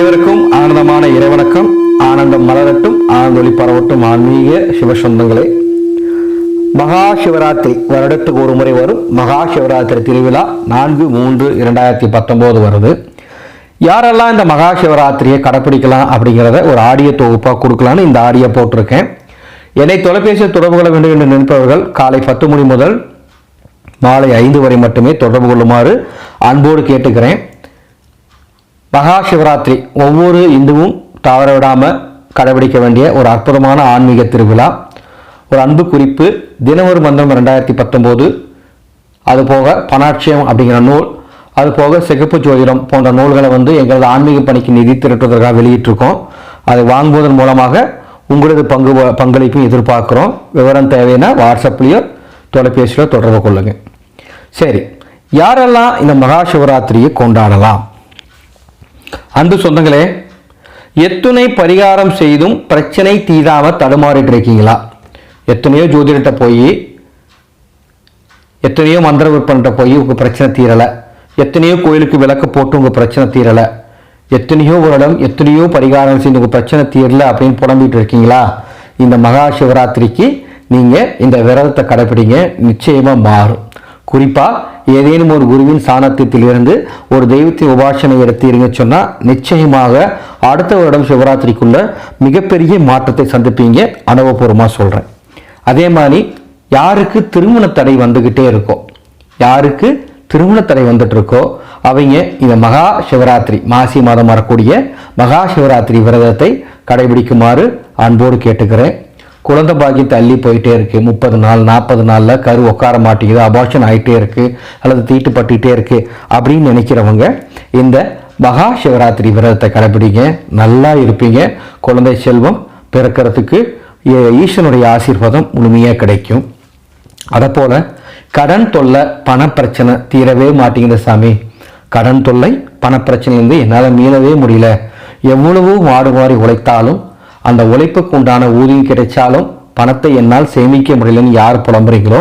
அனைவருக்கும் ஆனந்தமான இறைவணக்கம். ஆனந்தம் மலரட்டும் ஆனந்தொளி பரவட்டும். ஆன்மீக சிவசொந்தங்களே மகா சிவராத்திரி வருடத்துக்கு ஒரு முறை வரும். மகா சிவராத்திரி திருவிழா நான்கு மூன்று இரண்டாயிரத்தி பத்தொம்போது வருது. யாரெல்லாம் இந்த மகா சிவராத்திரியை கடைப்பிடிக்கலாம் அப்படிங்கிறத ஒரு ஆடியோ தொகுப்பாக கொடுக்கலான்னு இந்த ஆடியோ போட்டிருக்கேன். என்னை தொலைபேசியில் தொடர்பு கொள்ள வேண்டும் என்று நினைப்பவர்கள் காலை பத்து மணி முதல் மாலை ஐந்து வரை மட்டுமே தொடர்பு கொள்ளுமாறு அன்போடு கேட்டுக்கிறேன். மகா சிவராத்திரி ஒவ்வொரு இந்துவும் தவற விடாமல் கடைபிடிக்க வேண்டிய ஒரு அற்புதமான ஆன்மீக திருவிழா. ஒரு அன்பு குறிப்பு தினமொரு மந்திரம் ரெண்டாயிரத்தி பத்தொம்போது அதுபோக பணாட்சியம் அப்படிங்கிற நூல் அதுபோக சிகப்பு ஜோதிடம் போன்ற நூல்களை வந்து எங்களது ஆன்மீக பணிக்கு நிதி திரட்டுவதற்காக வெளியிட்டிருக்கோம். அதை வாங்குவதன் மூலமாக உங்களது பங்கு பங்களிப்பும் எதிர்பார்க்குறோம். விவரம் தேவைன்னா வாட்ஸ்அப்லேயோ தொலைபேசியிலோ தொடர்பு கொள்ளுங்கள் சரி யாரெல்லாம் இந்த மகா சிவராத்திரியை கொண்டாடலாம்? அன்பு சொந்தங்களே எத்துணை பரிகாரம் செய்தும் பிரச்சனை தீராம தடுமாறிட்டு இருக்கீங்களா எத்தனையோ ஜோதிடத்தை போய் எத்தனையோ மந்திர விற்பனை போய் உங்க பிரச்சனை தீரலை. எத்தனையோ கோயிலுக்கு விளக்கு போட்டு உங்க பிரச்சனை தீரலை. எத்தனையோ வருடம் எத்தனையோ பரிகாரம் செய்து உங்கள் பிரச்சனை தீரல அப்படின்னு புலம்பிட்டு இருக்கீங்களா இந்த மகா சிவராத்திரிக்கு நீங்கள் இந்த விரதத்தை கடைப்பிடிங்க நிச்சயமாக மாறும். குறிப்பாக ஏதேனும் ஒரு குருவின் சாணத்தியத்திலிருந்து ஒரு தெய்வத்தின் உபாசனை எடுத்தீருங்க சொன்னால் நிச்சயமாக அடுத்த வருடம் சிவராத்திரிக்குள்ள மிகப்பெரிய மாற்றத்தை சந்திப்பீங்க. அனுபவபூர்வமாக சொல்கிறேன் அதே மாதிரி யாருக்கு திருமண தடை வந்துக்கிட்டே இருக்கோ யாருக்கு திருமண தடை வந்துட்டுருக்கோ அவங்க இந்த மகா சிவராத்திரி மாசி மாதம் வரக்கூடிய மகா சிவராத்திரி விரதத்தை கடைபிடிக்குமாறு அன்போடு கேட்டுக்கிறேன். குழந்தை பாக்கியம் தள்ளி போயிட்டே இருக்கு. முப்பது நாள் நாற்பது நாளில் கரு உட்கார மாட்டேங்குது அபார்ஷன் ஆகிட்டே இருக்கு அல்லது தீட்டுப்பட்டுகிட்டே இருக்கு அப்படின்னு நினைக்கிறவங்க இந்த மகா சிவராத்திரி விரதத்தை கடைபிடிங்க. நல்லா இருப்பீங்க. குழந்தை செல்வம் பிறக்கிறதுக்கு ஈஸ்வனுடைய ஆசீர்வாதம் முழுமையாக கிடைக்கும். அதை கடன் தொல்லை பணப்பிரச்சனை தீரவே மாட்டேங்குது சாமி. கடன் தொல்லை பணப்பிரச்சனையிலிருந்து என்னால் மீளவே முடியல. எவ்வளவோ மாடு மாறி உழைத்தாலும் அந்த உழைப்புக்கு உண்டான ஊதியம் கிடைச்சாலும் பணத்தை என்னால் சேமிக்க முடியலன்னு யார் புலம்புறீங்களோ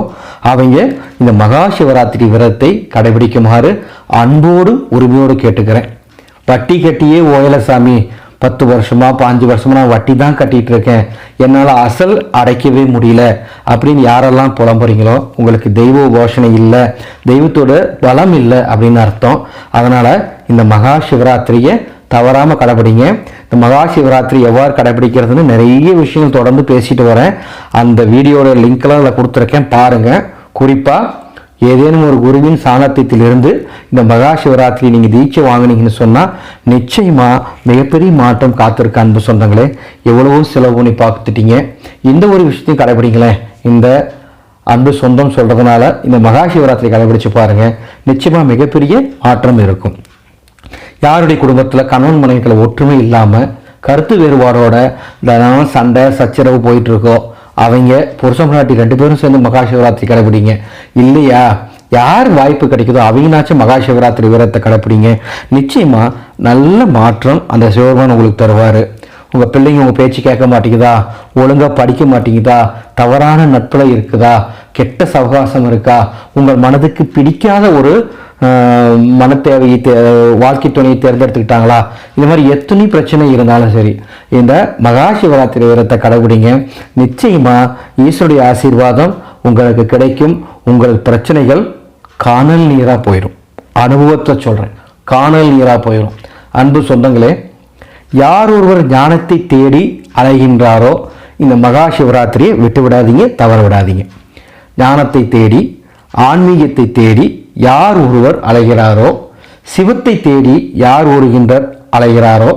அவங்க இந்த மகா சிவராத்திரி விரதத்தை கடைபிடிக்குமாறு அன்போடு உரிமையோடு கேட்டுக்கிறேன். வட்டி கட்டியே ஓயலசாமி பத்து வருஷமா பாஞ்சு வருஷமா நான் வட்டி தான் கட்டிட்டு இருக்கேன். என்னால் அசல் அடைக்கவே முடியல அப்படின்னு யாரெல்லாம் புலம்புறீங்களோ உங்களுக்கு தெய்வ உபாசனை இல்லை தெய்வத்தோட பலம் இல்லை அப்படின்னு அர்த்தம். அதனால் இந்த மகா சிவராத்திரியை தவறாமல் கடைபிடிங்க. இந்த மகா சிவராத்திரி எவ்வாறு கடைபிடிக்கிறதுன்னு நிறைய விஷயங்கள் தொடர்ந்து பேசிட்டு வரேன். அந்த வீடியோட லிங்க்லாம் அதில் கொடுத்துருக்கேன் பாருங்கள் குறிப்பாக ஏதேனும் ஒரு குருவின் சாணத்தியத்திலிருந்து இந்த மகா சிவராத்திரி நீங்கள் தீட்சை வாங்குனீங்கன்னு சொன்னால் நிச்சயமாக மிகப்பெரிய மாற்றம் காத்திருக்க அன்பு சொந்தங்களே. எவ்வளவோ செலவு பண்ணி பார்த்துட்டீங்க. இந்த ஒரு விஷயத்தையும் கடைபிடிங்களேன். இந்த அன்பு சொந்தம் சொல்கிறதுனால இந்த மகா சிவராத்திரி கடைபிடிச்சு பாருங்கள் நிச்சயமாக மிகப்பெரிய மாற்றம் இருக்கும். யாருடைய குடும்பத்தில் கணவன் மனைவிகளை ஒற்றுமை இல்லாமல் கருத்து வேறுபாடோட தினம் சண்டை சச்சரவு போயிட்டுருக்கோம் அவங்க புருஷம் நாட்டி ரெண்டு பேரும் சேர்ந்து மகா சிவராத்திரி கடைபிடிங்க. இல்லையா? யார் வாய்ப்பு கிடைக்குதோ அவங்கனாச்சும் மகா சிவராத்திரி வீரத்தை கடைப்பிடிங்க நிச்சயமாக நல்ல மாற்றம் அந்த சிவபெருமான் உங்களுக்கு தருவார். உங்கள் பிள்ளைங்க உங்கள் பேச்சு கேட்க மாட்டேங்குதா? ஒழுங்காக படிக்க மாட்டேங்குதா? தவறான நட்புல இருக்குதா? கெட்ட சவகாசம் இருக்கா? உங்கள் மனதுக்கு பிடிக்காத ஒரு மனத்தேவையை தே வாழ்க்கை துணையை தேர்ந்தெடுத்துக்கிட்டாங்களா? இந்த மாதிரி எத்தனை பிரச்சனை இருந்தாலும் சரி இந்த மகா சிவராத்திரி கடைபிடிங்க. நிச்சயமாக ஈஸ்வருடைய ஆசீர்வாதம் உங்களுக்கு கிடைக்கும். உங்கள் பிரச்சனைகள் காணல் நீராக போயிடும் அனுபவத்தை சொல்கிறேன் காணல் நீராக போயிடும் அன்பு சொந்தங்களே யார் ஒருவர் ஞானத்தை தேடி அலைகின்றாரோ இந்த மகா சிவராத்திரியை விட்டு விடாதீங்க தவற விடாதீங்க ஞானத்தை தேடி ஆன்மீகத்தை தேடி யார் ஒருவர் அலைகிறாரோ சிவத்தை தேடி யார் ஒருகின்றர் அலைகிறாரோ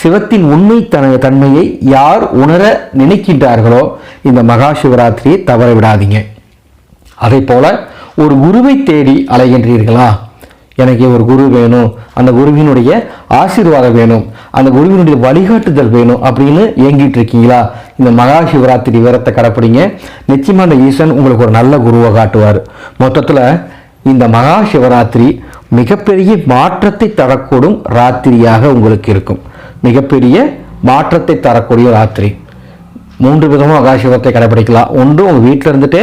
சிவத்தின் உண்மை தன தன்மையை யார் உணர நினைக்கின்றார்களோ இந்த மகா சிவராத்திரியை தவற விடாதீங்க. அதே போல ஒரு குருவை தேடி அலைகின்றீர்களா? எனக்கு ஒரு குரு வேணும் அந்த குருவினுடைய ஆசீர்வாதம் வேணும் அந்த குருவினுடைய வழிகாட்டுதல் வேணும் அப்படின்னு ஏங்கிட்டு இருக்கீங்களா? இந்த மகா சிவராத்திரி விரத்தை கடைப்பிடிங்க. நிச்சயமாக அந்த ஈசன் உங்களுக்கு ஒரு நல்ல குருவை காட்டுவார். மொத்தத்தில் இந்த மகா சிவராத்திரி மிகப்பெரிய மாற்றத்தை தரக்கூடும் ராத்திரியாக உங்களுக்கு இருக்கும். மிகப்பெரிய மாற்றத்தை தரக்கூடிய ராத்திரி. மூன்று விதமாக மகாசிவத்தை கடைபிடிக்கலாம். ஒன்று உங்கள் வீட்டில் இருந்துட்டே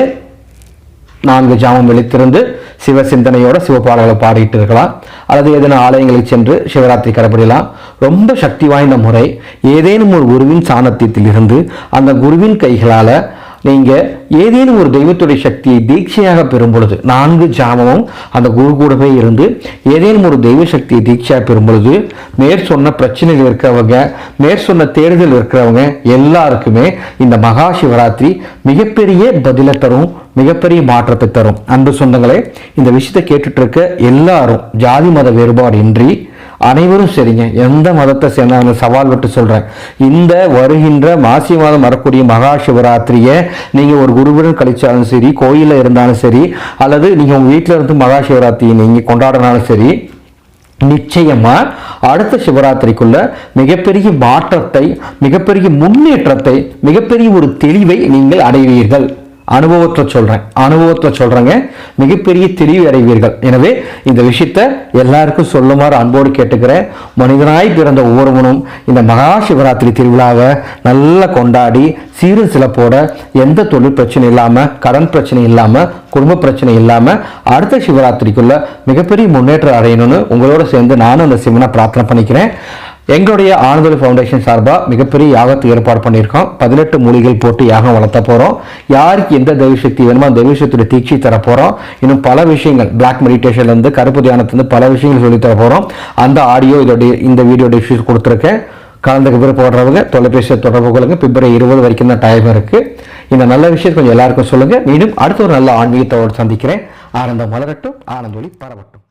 நான்கு ஜாமம் விழித்திருந்து சிவ சிந்தனையோட சிவபாடல்களை பாடிட்டு இருக்கலாம். அல்லது ஏதேனும் ஆலயங்களுக்கு சென்று சிவராத்திரி கடைபிடிக்கலாம். ரொம்ப சக்தி வாய்ந்த முறை. ஏதேனும் ஒரு குருவின் சாணத்தியத்தில் இருந்து அந்த குருவின் கைகளால் நீங்கள் ஏதேனும் ஒரு தெய்வத்துடைய சக்தியை தீட்சையாக பெறும் பொழுது நான்கு ஜாமமும் அந்த குரு கூடவே இருந்து ஏதேனும் ஒரு தெய்வ சக்தியை தீட்சையாக பெறும் பொழுது மேற் சொன்ன பிரச்சனைகள் இருக்கிறவங்க மேற் சொன்ன தேடுதல் இருக்கிறவங்க எல்லாருக்குமே இந்த மகா சிவராத்திரி மிகப்பெரிய பதிலை தரும் மிகப்பெரிய மாற்றத்தை தரும். அன்பு சொந்தங்களே இந்த விஷயத்தை கேட்டுட்டு இருக்க எல்லாரும் ஜாதி மத வேறுபாடு இன்றி அனைவரும் சரிங்க. எந்த மதத்தை சேர்ந்தாலும் சவால் விட்டு சொல்கிறேன் இந்த வருகின்ற மாசி மாதம் வரக்கூடிய மகா சிவராத்திரியை நீங்கள் ஒரு குருவுடன் கழிச்சாலும் சரி கோயிலில் இருந்தாலும் சரி அல்லது நீங்கள் உங்கள் வீட்டில் இருந்து மகா சிவராத்திரியை நீங்கள் கொண்டாடினாலும் சரி நிச்சயமா அடுத்த சிவராத்திரிக்குள்ள மிகப்பெரிய மாற்றத்தை மிகப்பெரிய முன்னேற்றத்தை மிகப்பெரிய ஒரு தெளிவை நீங்கள் அடைவீர்கள். அனுபவத்தில் சொல்கிறேன் அனுபவத்தில் சொல்கிறேங்க மிகப்பெரிய தெளிவு அடைவீர்கள். எனவே இந்த விஷயத்த எல்லாருக்கும் சொல்லுமாறு அன்போடு கேட்டுக்கிறேன். மனிதனாய் பிறந்த ஒவ்வொருவனும் இந்த மகா சிவராத்திரி திருவிழாவை நல்லா கொண்டாடி சீரும் சிலப்போட எந்த தொழில் பிரச்சனை இல்லாமல் கடன் பிரச்சனை இல்லாமல் குடும்ப பிரச்சனை இல்லாமல் அடுத்த சிவராத்திரிக்குள்ளே மிகப்பெரிய முன்னேற்றம் அடையணும்னு உங்களோட சேர்ந்து நானும் அந்த சிவனை பிரார்த்தனை பண்ணிக்கிறேன். எங்களுடைய ஆனந்தல் ஃபவுண்டேஷன் சார்பாக மிகப்பெரிய யாகத்தை ஏற்பாடு பண்ணியிருக்கோம். பதினெட்டு மூலிகள் போட்டு யாகம் வளர்த்த போகிறோம் யாருக்கு எந்த தெய்வ சக்தி வேணுமோ அந்த தெய்வ தீட்சி தர போகிறோம் இன்னும் பல விஷயங்கள் பிளாக் மெடிடேஷன்லேருந்து கருப்பு தியானத்துலேருந்து பல விஷயங்கள் சொல்லி தர போகிறோம் அந்த ஆடியோ இதோடைய இந்த வீடியோ டிஷ்யூஸ் கொடுத்துருக்கேன். கலந்துக்கு விருப்பப்படுறவங்க தொலைபேசியை தொடர்பு கொள்ளுங்க. பிப்ரவரி இருபது வரைக்கும் தான் டைம் இருக்குது இந்த நல்ல விஷயத்தை கொஞ்சம் எல்லாருக்கும் சொல்லுங்கள் மீண்டும் அடுத்த ஒரு நல்ல ஆன்மீகத்தோடு சந்திக்கிறேன். ஆனந்தம் மலரட்டும் ஆனந்தொலி பரவட்டும்.